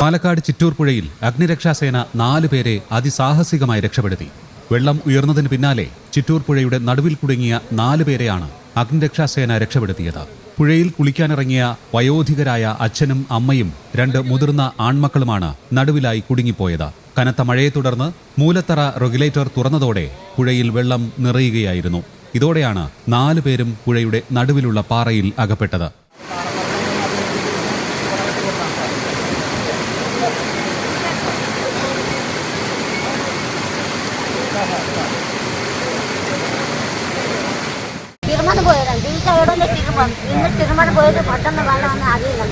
പാലക്കാട് ചിറ്റൂർ പുഴയിൽ അഗ്നിരക്ഷാസേന നാലു പേരെ അതിസാഹസികമായി രക്ഷപ്പെടുത്തി. വെള്ളം ഉയർന്നതിന് പിന്നാലെ ചിറ്റൂർ പുഴയുടെ നടുവിൽ കുടുങ്ങിയ നാലു പേരെയാണ് അഗ്നിരക്ഷാസേന രക്ഷപ്പെടുത്തിയത്. പുഴയിൽ കുളിക്കാനിറങ്ങിയ വയോധികരായ അച്ഛനും അമ്മയും രണ്ട് മുതിർന്ന ആൺമക്കളുമാണ് നടുവിലായി കുടുങ്ങിപ്പോയത്. കനത്ത മഴയെ തുടർന്ന് മൂലത്തറ റെഗുലേറ്റർ തുറന്നതോടെ പുഴയിൽ വെള്ളം നിറയുകയായിരുന്നു. ഇതോടെയാണ് നാലു പേരും പുഴയുടെ നടുവിലുള്ള പാറയിൽ അകപ്പെട്ടത്. പോയതാണ് തിരുമണം ഇന്ന് തിരുമണം പോയത് പെട്ടെന്ന് വെള്ളം വന്ന് അറിയില്ല.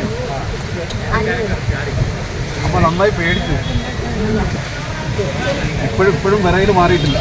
അപ്പോൾ നന്നായി പേടിച്ചു. ഇപ്പോഴും ഇപ്പോഴും വിറയിൽ മാറിയിട്ടില്ല.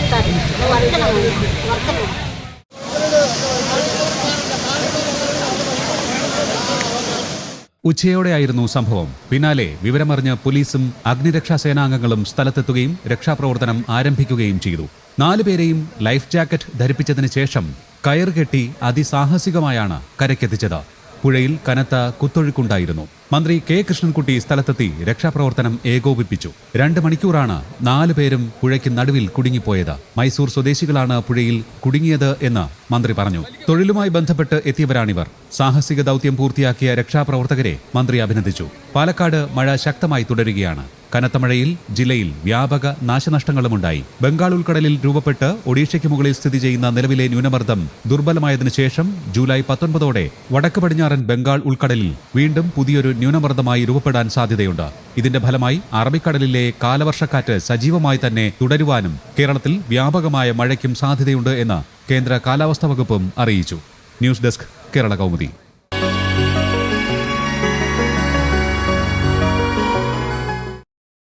ഉച്ചയോടെയായിരുന്നു സംഭവം. പിന്നാലെ വിവരമറിഞ്ഞ് പോലീസും അഗ്നിരക്ഷാ സേനാംഗങ്ങളും സ്ഥലത്തെത്തുകയും രക്ഷാപ്രവർത്തനം ആരംഭിക്കുകയും ചെയ്തു. നാലുപേരെയും ലൈഫ് ജാക്കറ്റ് ധരിപ്പിച്ചതിന് ശേഷം കയർ കെട്ടി അതിസാഹസികമായാണ് കരയ്ക്കെത്തിച്ചത്. പുഴയിൽ കനത്ത കുത്തൊഴുക്കുണ്ടായിരുന്നു. മന്ത്രി കെ. കൃഷ്ണൻകുട്ടി സ്ഥലത്തെത്തി രക്ഷാപ്രവർത്തനം ഏകോപിപ്പിച്ചു. രണ്ട് മണിക്കൂറാണ് നാലുപേരും പുഴയ്ക്ക് നടുവിൽ കുടുങ്ങിപ്പോയത്. മൈസൂർ സ്വദേശികളാണ് പുഴയിൽ കുടുങ്ങിയത് എന്ന് മന്ത്രി പറഞ്ഞു. തൊഴിലുമായി ബന്ധപ്പെട്ട് എത്തിയവരാണിവർ. സാഹസിക ദൗത്യം പൂർത്തിയാക്കിയ രക്ഷാപ്രവർത്തകരെ മന്ത്രി അഭിനന്ദിച്ചു. പാലക്കാട് മഴ ശക്തമായി തുടരുകയാണ്. കനത്ത മഴയിൽ ജില്ലയിൽ വ്യാപക നാശനഷ്ടങ്ങളുമുണ്ടായി. ബംഗാൾ ഉൾക്കടലിൽ രൂപപ്പെട്ട് ഒഡീഷയ്ക്ക് മുകളിൽ സ്ഥിതി ചെയ്യുന്ന നിലവിലെ ന്യൂനമർദ്ദം ദുർബലമായതിനു ശേഷം ജൂലൈ പത്തൊൻപതോടെ വടക്ക് പടിഞ്ഞാറൻ ബംഗാൾ ഉൾക്കടലിൽ വീണ്ടും പുതിയൊരു ന്യൂനമർദ്ദമായി രൂപപ്പെടാൻ സാധ്യതയുണ്ട്. ഇതിന്റെ ഫലമായി അറബിക്കടലിലെ കാലവർഷക്കാറ്റ് സജീവമായി തന്നെ തുടരുവാനും കേരളത്തിൽ വ്യാപകമായ മഴയ്ക്കും സാധ്യതയുണ്ട് എന്ന് കേന്ദ്ര കാലാവസ്ഥാ വകുപ്പും അറിയിച്ചു. News desk Kerala Kaumudi.